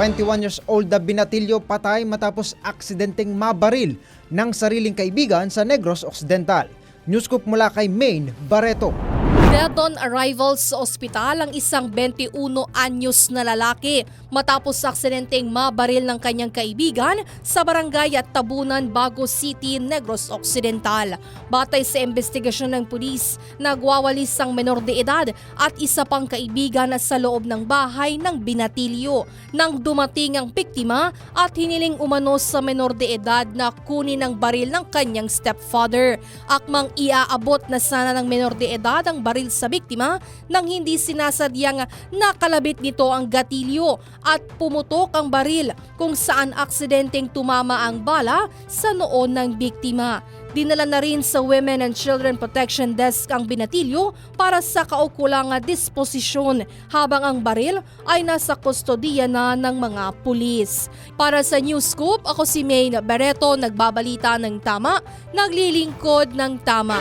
21 years old na binatilyo patay matapos aksidenteng mabaril ng sariling kaibigan sa Negros Occidental. Newscoop mula kay Maine Barreto. Dead on arrival ospital ang isang 21 anyos na lalaki matapos sa aksidenteng mabaril ng kanyang kaibigan sa barangay at Tabunan, Bago City, Negros Occidental. Batay sa investigasyon ng pulis, nagwawalis ang menor de edad at isa pang kaibigan sa loob ng bahay ng binatilyo. Nang dumating ang biktima at hiniling umano sa menor de edad na kunin ang baril ng kanyang stepfather. Akmang iaabot na sana ng menor de edad ang baril sa biktima nang hindi sinasadyang nakalabit nito ang gatilyo at pumutok ang baril kung saan aksidenteng tumama ang bala sa noon ng biktima. Dinala na rin sa Women and Children Protection Desk ang binatilyo para sa kaukulang disposisyon habang ang baril ay nasa kustodiya na ng mga pulis. Para sa News Scoop, ako si Maine Barreto, nagbabalita ng tama, naglilingkod ng tama.